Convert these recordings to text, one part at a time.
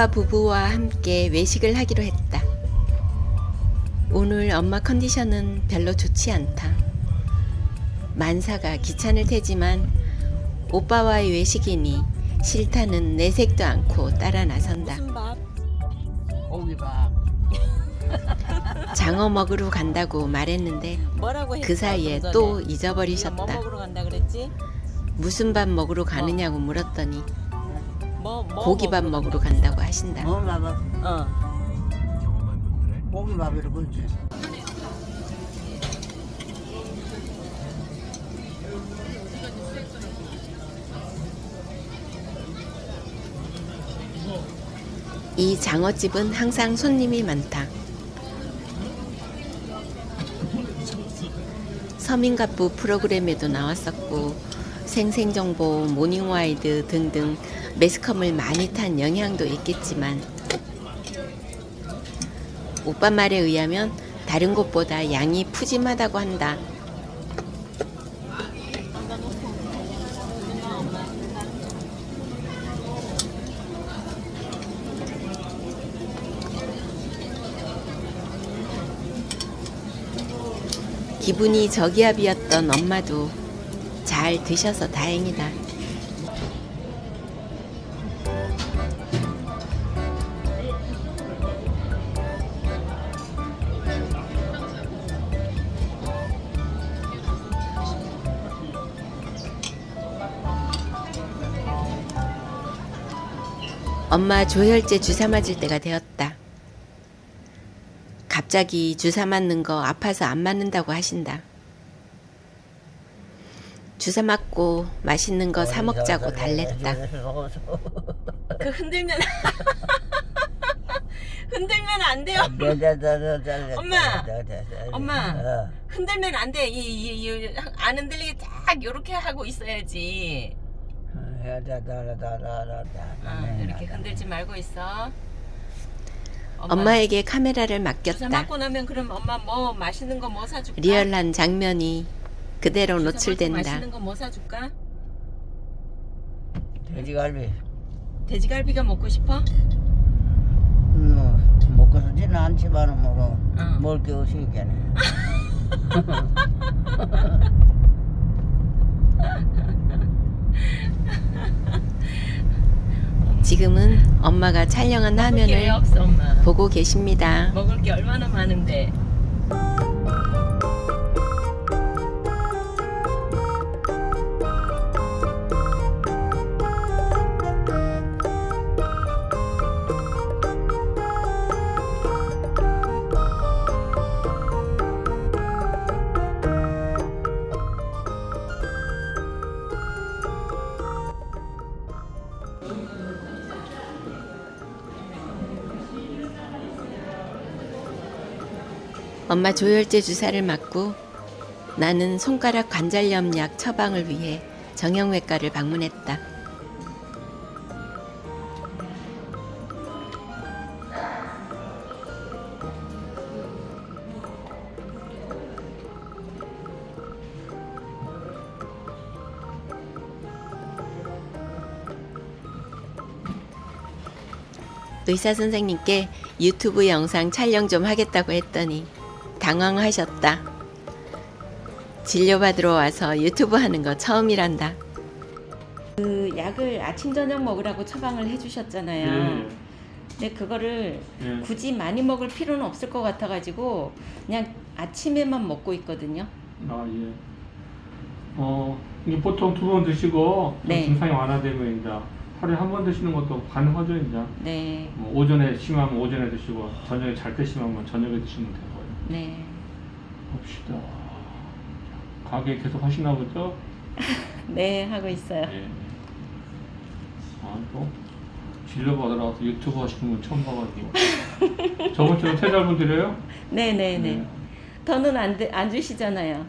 오빠 부부와 함께 외식을 하기로 했다. 오늘 엄마 컨디션은 별로 좋지 않다. 만사가 귀찮을 테지만 오빠와의 외식이니 싫다는 내색도 않고 따라 나선다. 고기밥 장어 먹으러 간다고 말했는데 뭐라고? 그 사이에? 또뭐 잊어버리셨다. 그랬지? 무슨 밥 먹으러 가느냐고 물었더니 뭐, 뭐 고기밥 먹으러 간다고 하신다. 먹어봐봐 어. 고기밥이라 그렇지 이 장어집은 항상 손님이 많다. 서민갑부 프로그램에도 나왔었고 생생정보, 모닝와이드 등등 매스컴을 많이 탄 영향도 있겠지만 오빠 말에 의하면 다른 곳보다 양이 푸짐하다고 한다. 기분이 저기압이었던 엄마도 잘 드셔서 다행이다. 엄마 조혈제 주사 맞을 때가 되었다. 갑자기 주사 맞는 거 아파서 안 맞는다고 하신다. 주사 맞고 맛있는 거 사 먹자고 달랬다. 그 흔들면 흔들면 안 돼요. 엄마! 엄마! 어. 흔들면 안 돼. 이, 이, 이, 안 흔들리게 딱 요렇게 하고 있어야지. 아, 이렇게 흔들지 말고 있어. 엄마, 엄마에게 카메라를 주사 맡겼다. 맞고 나면 그럼 엄마 뭐 맛있는 거 뭐 사줄까? 리얼한 장면이 그대로 노출된다. 맛있는 거 뭐 사줄까? 돼지갈비 돼지갈비가 먹고 싶어? 뭐 먹고 싶지는 않지만 뭐 어. 먹을 게 없으니까네 지금은 엄마가 촬영한 먹을 게 화면을 없어 엄마. 보고 계십니다. 먹을 게 얼마나 많은데. 엄마 조혈제 주사를 맞고 나는 손가락 관절염 약 처방을 위해 정형외과를 방문했다. 의사 선생님께 유튜브 영상 촬영 좀 하겠다고 했더니 당황하셨다. 진료받으러 와서 유튜브 하는 거 처음이란다. 그 약을 아침 저녁 먹으라고 처방을 해주셨잖아요. 근데 그거를 예. 굳이 많이 먹을 필요는 없을 것 같아가지고 그냥 아침에만 먹고 있거든요. 아 예. 어 이게 보통 두 번 드시고 좀 네. 증상이 완화되면 이제 하루에 한 번 드시는 것도 가능하죠 이제. 네, 뭐 오전에 심하면 오전에 드시고 저녁에 잘 때 심하면 저녁에 드시면 되고요. 네. 봅시다. 가게 계속 하시나 보죠? 네, 하고 있어요. 예. 아 또 진료 받으러 와서 유튜브 하시는 분 처음 봐가지고. 저번 주에 세 달분 드려요? 네, 네, 네. 네. 더는 안, 드- 안 주시잖아요.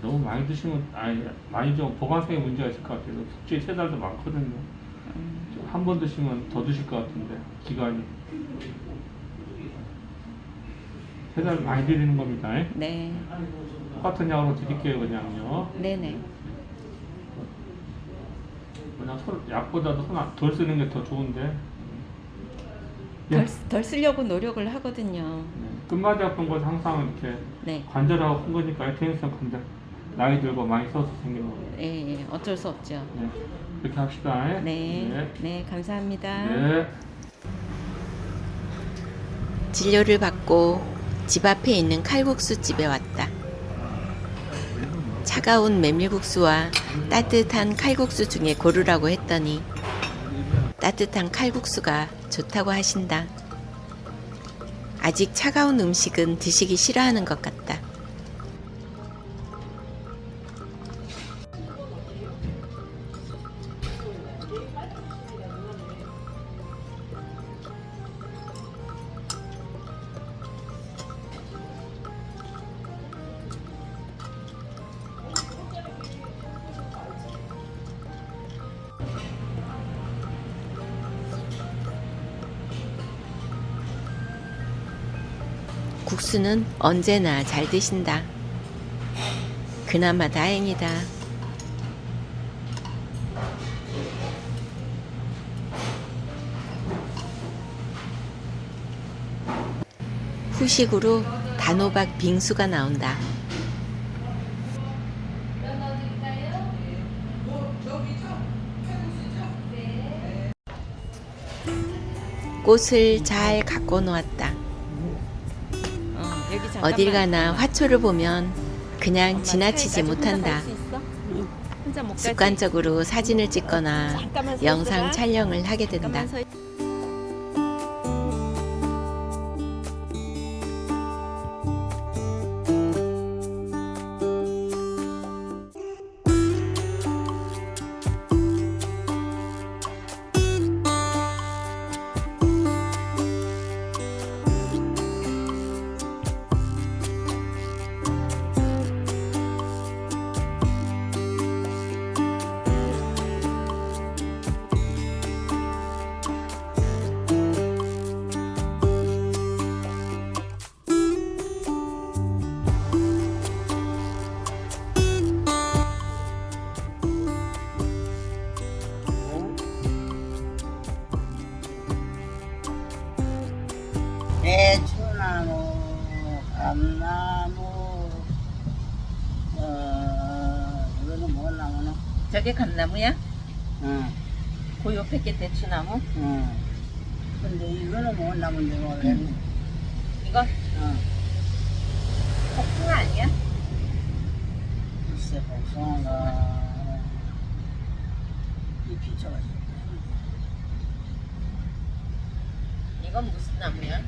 너무 많이 드시면 아니 많이 좀 보관성에 문제가 있을 것 같아요. 숙주에 세 달도 많거든요. 한번 드시면 더 드실 것 같은데 기간이 세달 많이 드리는 겁니다. 네, 똑같은 약으로 드릴게요 그냥요. 네, 네. 그냥 손, 약보다도 손덜 쓰는 게 더 좋은데 덜, 덜 쓰려고 노력을 하거든요. 네, 끝마디 아픈 것은 항상 이렇게 네. 관절하고 큰 거니까 퇴행성 관절 나이 들고 많이 써서 생기는 거예요. 예, 예, 어쩔 수 없죠. 네. 그렇게 합시다. 네. 네. 네, 감사합니다. 네. 진료를 받고 집 앞에 있는 칼국수 집에 왔다. 차가운 메밀국수와 따뜻한 칼국수 중에 고르라고 했더니 따뜻한 칼국수가 좋다고 하신다. 아직 차가운 음식은 드시기 싫어하는 것 같다. 국수는 언제나 잘 드신다. 그나마 다행이다. 후식으로 단호박 빙수가 나온다. 꽃을 잘 갖고 놓았다. 어딜 가나 화초를 보면 그냥 지나치지 못한다. 습관적으로 사진을 찍거나 영상 촬영을 하게 된다. 저게 감나무야? 응, 그 옆에 게 대추나무? 응. 근데 이거는 뭐 나무인지 모르겠네. 이거 응, 복숭아 아니야? 글쎄, 복숭아가 잎이 좋아. 이건 무슨 나무야?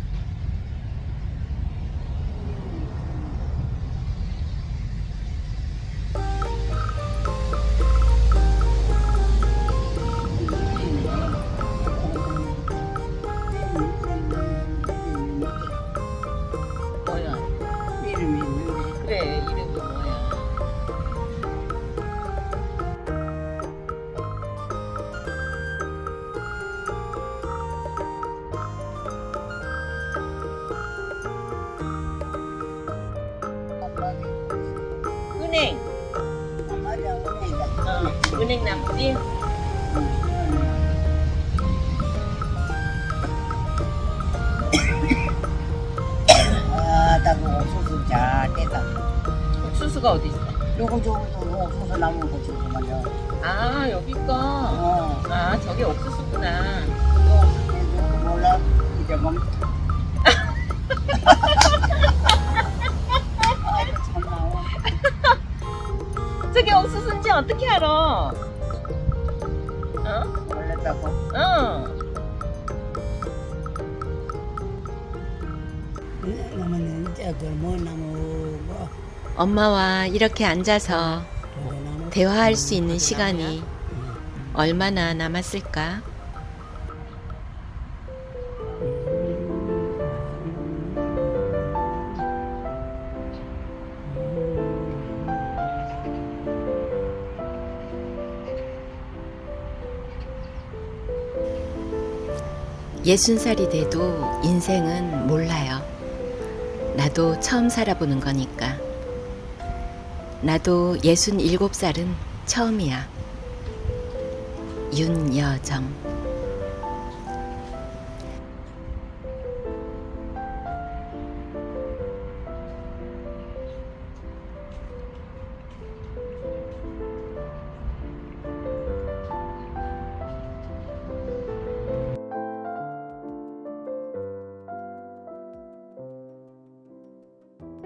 은행. 어, 은행 나무지? 아, 나그 옥수수 잘 됐다. 옥수수가 어디 있어? 요거 저거도 옥수수 나무 거 저거 말이야. 아 여기 거. 어, 아 저게 옥수수구나. 요거 몰라? 이제 뭐. 어떻게 알아? 어? 몰랐다고. 어. 나무는 저거 뭐 나무 뭐. 엄마와 이렇게 앉아서 나무. 대화할 수 있는 시간이 얼마나 남았을까? 예순 살이 돼도 인생은 몰라요. 나도 처음 살아보는 거니까. 나도 예순 일곱 살은 처음이야. 윤여정.